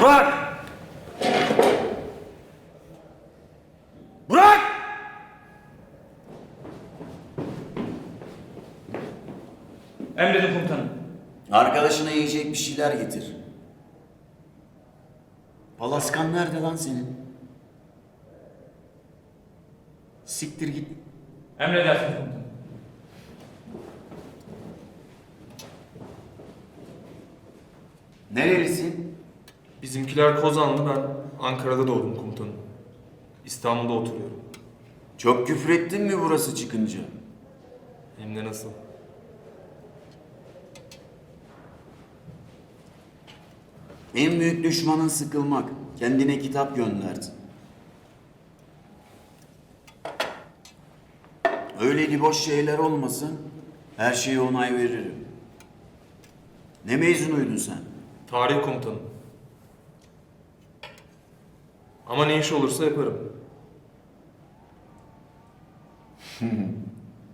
Burak! Burak! Emredin komutanım. Arkadaşına yiyecek bir şeyler getir. Palaskan nerede lan senin? Siktir git. Emredersiniz komutanım. Nerelisin? Bizimkiler Kozanlı, ben Ankara'da doğdum komutanım. İstanbul'da oturuyorum. Çok küfrettin mi burası çıkınca? Hem de nasıl? En büyük düşmanın sıkılmak. Kendine kitap gönderdi. Öyle boş şeyler olmasın, her şeye onay veririm. Ne mezunuydun sen? Tarih komutanım. Ama ne iş olursa yaparım.